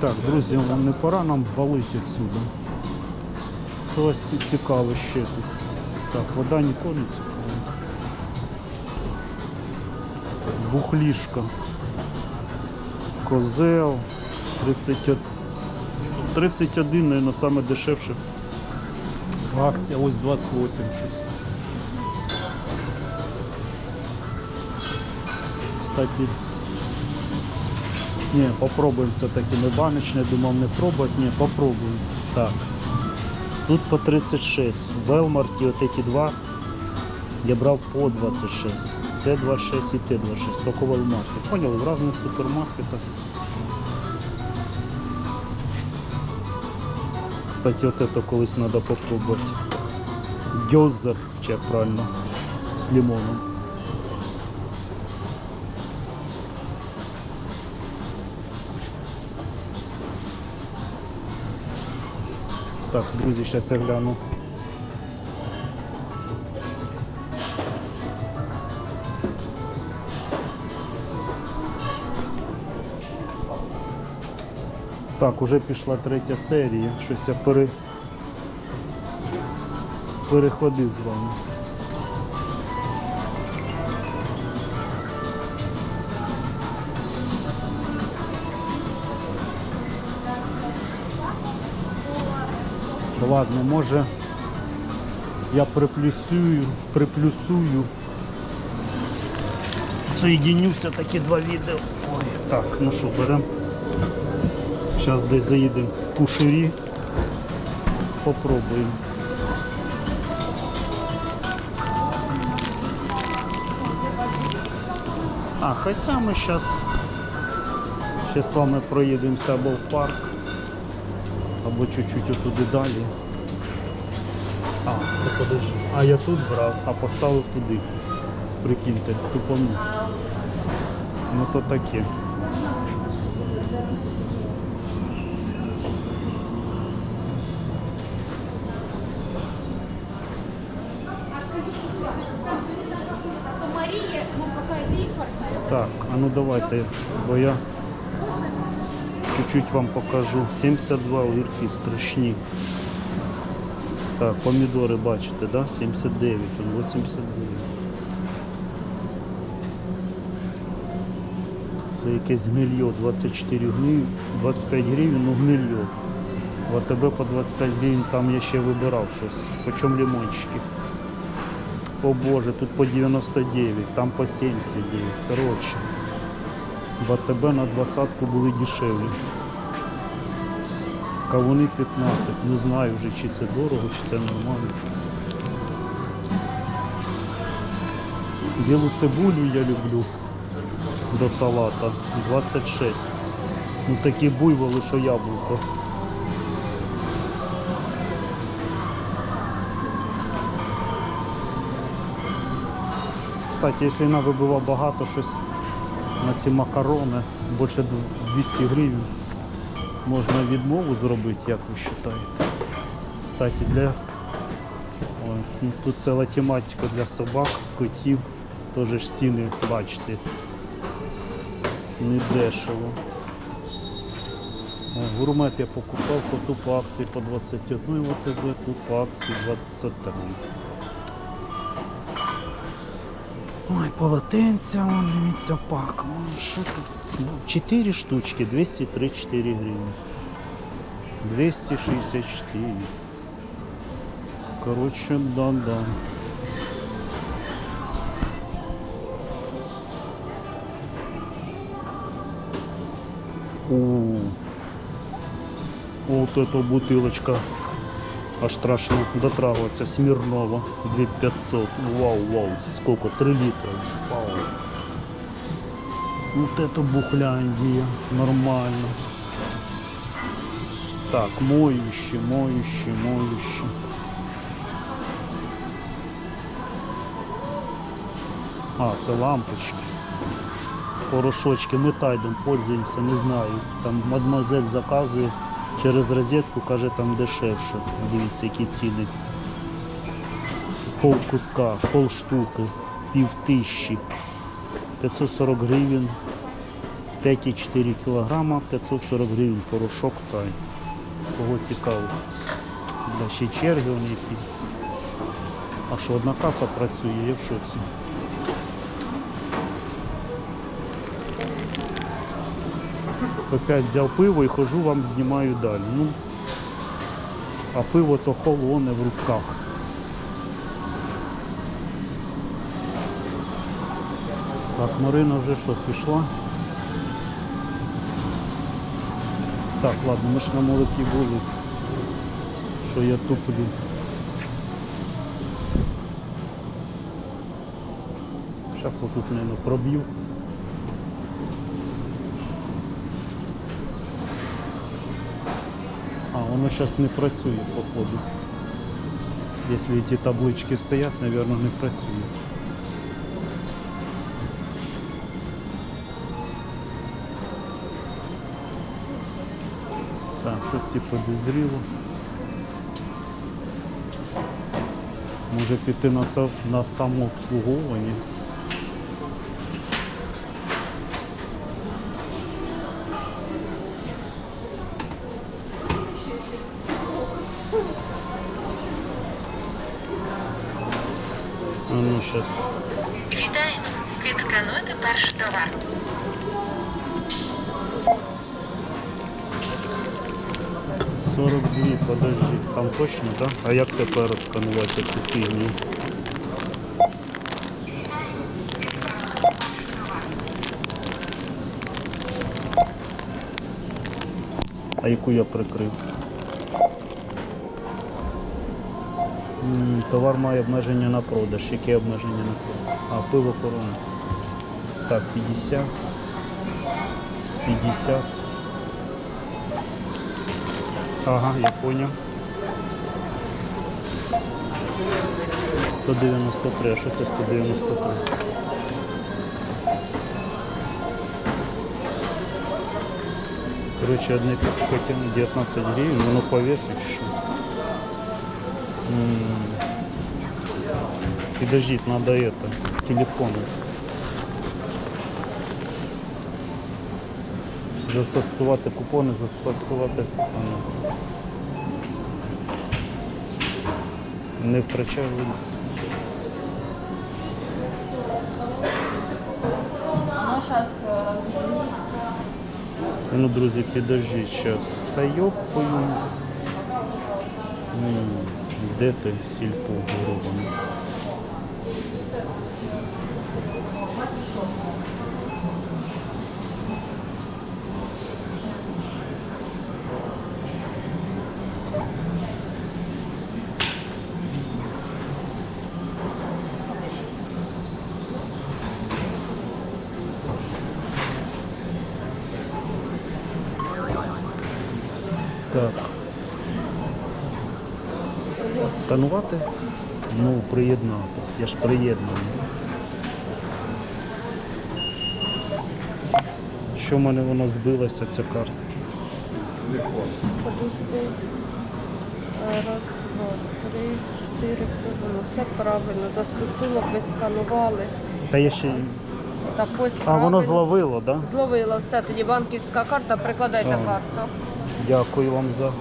Так, друзі, вам не пора нам валити відсюди. Що вас цікаво ще тут? Так, вода не цікава. Бухлішка. Козел. 31, 31 наверное, саме дешевше. Акція ось 28 щось. Кстати, ні, попробуємо все-таки. Не баночне, думав не пробувати, ні, попробуємо. Так. Тут по 36. В Велмарті от эти два я брав по 26. Це 26 і те 26. Тільки в Велмарті. Поняли, в різних супермаркетах. Кстати, вот это колись надо попробовать. Гьозер, чи правильно, з лимоном. Так, друзі, зараз я гляну. Так, уже пішла третя серія. Щось я пере... переходив з вами. Ладно, може я приплюсую, приплюсую. Соєдиню все-таки два відео. Ой, так, ну що, беремо. Зараз десь заїдемо кушері. Попробуємо. А, хоча ми зараз з вами проїдемося або в парк, або чуть-чуть отуди далі. А, це подожди. А я тут брав, а поставив туди. Прикиньте, тупану. Ну то таке. Ну. Так, а ну давайте, бо я чуть-чуть вам покажу. 72 огірки страшні. Так, помідори бачите, да? 79, он 89. Це якесь гнильо, 24 гривень, 25 гривень, ну гнильо. В АТБ по 25 гривень там я ще вибирав щось. Почем лимончики. О боже, тут по 99, там по 79. Коротше. В на 20 були дешевлі. Кавуни 15. Не знаю вже, чи це дорого, чи це нормально. Білу цибулю я люблю до салата. 26. Ну такі буйволи, що яблуко. Кстати, якщо вона вибила багато щось на ці макарони, більше 200 гривень, можна відмову зробити, як ви вважаєте. Кстати, для Ой, ну, тут ціла тематика для собак, котів, теж ціни бачите. Не дешево. О, гурмет я покупав коту по акції по 21 ВТБ, тут по акції 23. Ой, полотенця, вон, дивіться, пак. Що тут? Ну, 4 штучки, 203-4 гривні. 264. Коротше, да-да. О, вот эта бутылочка. Аж страшно дотрагиваться. Смирнова 2500. Вау, вау. Сколько? 3 литра. Вау. Вот это бухляндия. Нормально. Так, моющий, моющий, моющий. А, це лампочки. Порошочки. Ми тайдом пользуємося, не знаю. Там мадемуазель заказує через розетку, каже там дешевше. Дивіться, які ціни. Пол куска, пол штуки, пів тисячі, 540 гривень 5,4 кг, 540 гривень порошок тай. Кого цікаво. Да, ще черги вони які. А що одна каса працює, я в шоці. Опять взяв пиво і хожу вам знімаю далі. Ну, а пиво то холоне в руках. Так, Марина вже що, пішла? Так, ладно, ми ж на молокі були. Що я туплю. Зараз отут, мабуть, проб'ю. Воно зараз не працює, походу. Якщо ті таблички стоять, мабуть, не працює. Так, щось всі підозріло. Може піти на самообслуговування. 42, подожди, там точно, так? Да? А як тепер сканувати цю фігню? А яку я прикрив? Товар має обмеження на продаж. Яке обмеження на продаж? А, пиво корона. Так, 50. 50. Ага, я понял. 193, а що це 193? Короче, одне потяну 19 гривен, воно по весу чи що? М. Подождите, надо это, телефон. Застосувати купони, застосувати. а ну. Не втрачай вирізку. Ну, друзі, підожди зараз. Та йопою. Де ти сільпо вироблене? Сканувати? Ну, приєднатись. Я ж приєднаний. Що в мене воно збилося, ця карта? Подожди. Раз, два, три, чотири. Ну, все правильно. Застосунок ви сканували. Та я ще. Так ось А правильно. воно зловило, так? Да? Зловило все. Тоді банківська карта. Прикладайте Ага. карту. Дякую вам за.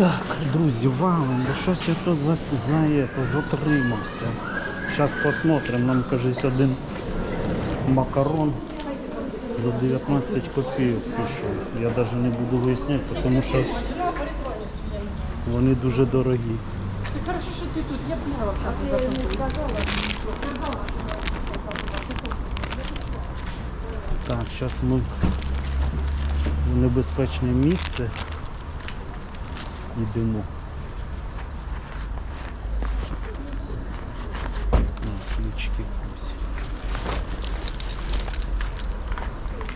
Так, друзі, валом, бо щось я тут за, за это, затримався. Зараз посмотрим, нам кажись один макарон за 19 копійок пішов. Я навіть не буду виясняти, тому що вони дуже дорогі. Це хорошо, що ти тут. Я б не Так, зараз ми в небезпечне місце Йдемо. О, Ключики ось.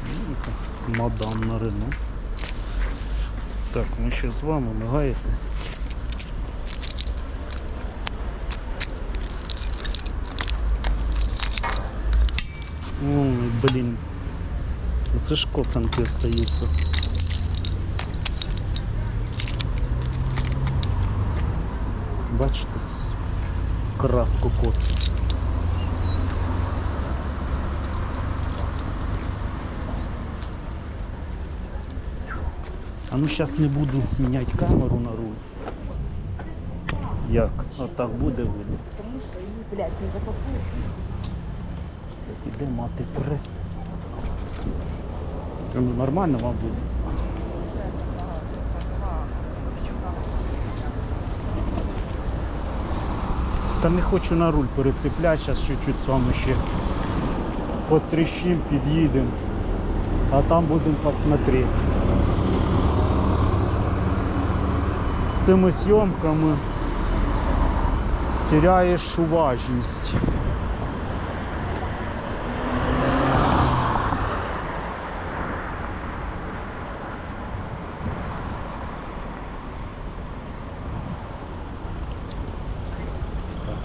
Ну, Мадам на Рено. Так, ми ще з вами мигаєте. Ой, блін. Оце ж коцанки остаються. Бачите, краску коцу. А ну зараз не буду міняти камеру на руль. Як? Отак буде видно. Тому що її, блядь, не запакуєш. Іде мати пре. Ну, нормально вам буде. Та не хочу на руль перецепляти, зараз чуть-чуть з вами ще потріщим, під'їдемо, а там будемо посмотрети. З цими зйомками теряєш уважність.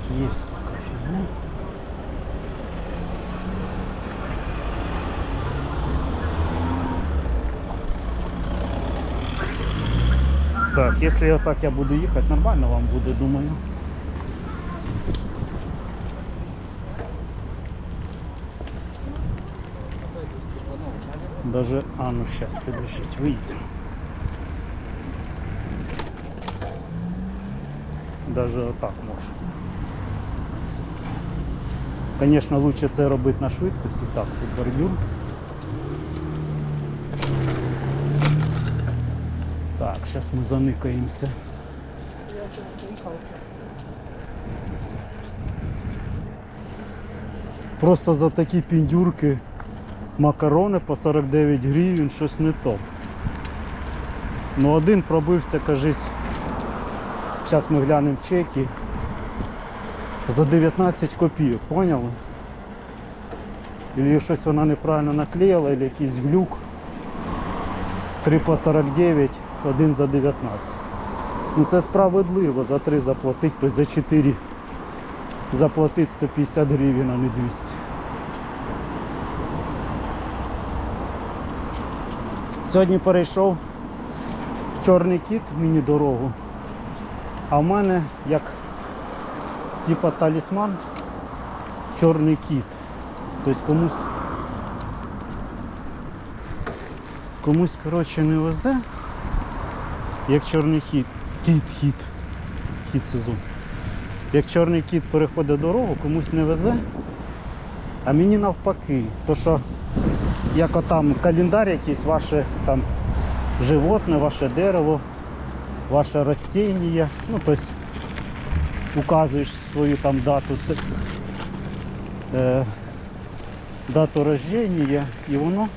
Есть такая фигня. Так, если вот так я буду ехать, нормально вам будет, думаю. Даже, а ну сейчас, подождите, выйдем. Даже отак можна. Звісно, лучше це робити на швидкості. Так, тут бордюр. Так, зараз ми заникаємося. Просто за такі піндюрки макарони по 49 гривень, щось не то. Ну один пробився, кажись, Зараз ми глянемо чеки. За 19 копійок, поняли? Или щось вона неправильно наклеїла, или якийсь глюк. 3 по 49, один за 19. Ну це справедливо, за 3 заплатить, тобто за 4 заплатить 150 гривень, а не 200. Сьогодні перейшов чорний кіт мені дорогу. А в мене як типа талісман чорний кіт. Тобто комусь комусь коротше не везе, як чорний хід, кіт, хід, хід сезон. Як чорний кіт переходить дорогу, комусь не везе, а мені навпаки. То що як отам календар якийсь, ваше там животне, ваше дерево ваше растение, ну то указываешь свою там дату, э, дату рождения, і воно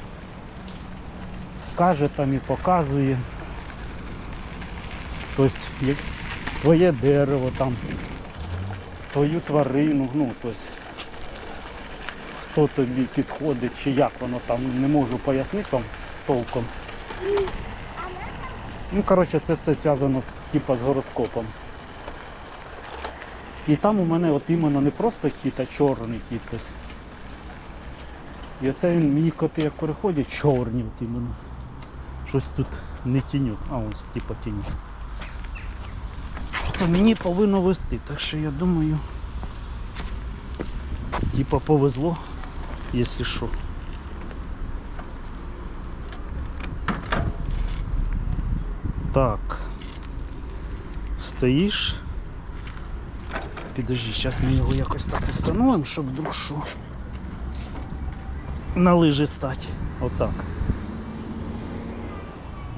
каже там і показує. Тобто як твоє дерево там, твою тварину, ну тобто хто тобі підходить чи як воно там, не можу пояснити вам толком. Ну, коротше, це все зв'язано типа з гороскопом. І там у мене от іменно не просто кіт, а чорний кіт. ось. І оце він, мені коти як переходять, чорні от іменно. Щось тут не тіньок. А ось типа тіньок. То мені повинно вести, так що я думаю, типа повезло, якщо що. Так. Стоїш. Підожди, зараз ми його якось так установимо, щоб вдруг що. На лижі стати. Отак.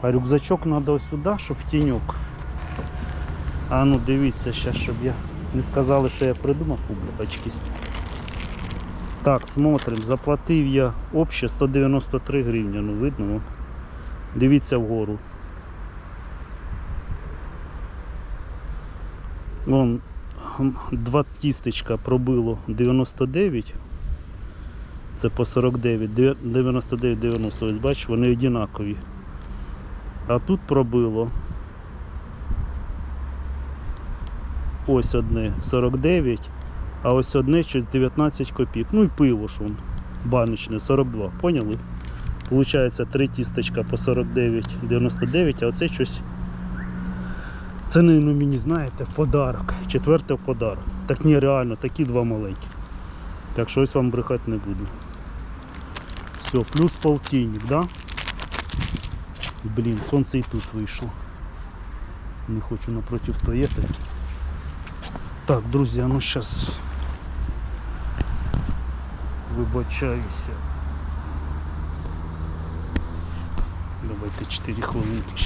А рюкзачок треба сюди, щоб в тіньок. А ну дивіться зараз, щоб я не сказали, що я придумав бачки. Так, смотрим. Заплатив я обще 193 гривні, ну видно. о. Дивіться вгору. Вон два тістечка пробило 99. Це по 49, 99, 90. Ось бачиш, вони однакові. А тут пробило. Ось одне 49, а ось одне щось 19 копійок. Ну і пиво ж вон, баночне 42. Поняли? Получається три тістечка по 49,99, а оце щось. Це ну, мені знаєте, подарок. Четверте в подарок. Так ні, реально, такі два маленькі. Так що ось вам брехати не буду. Все, плюс полтинник, да? Блін, сонце і тут вийшло. Не хочу напротив проїхати. Так, друзі, ну зараз вибачаюся. Давайте 4 хвилинки.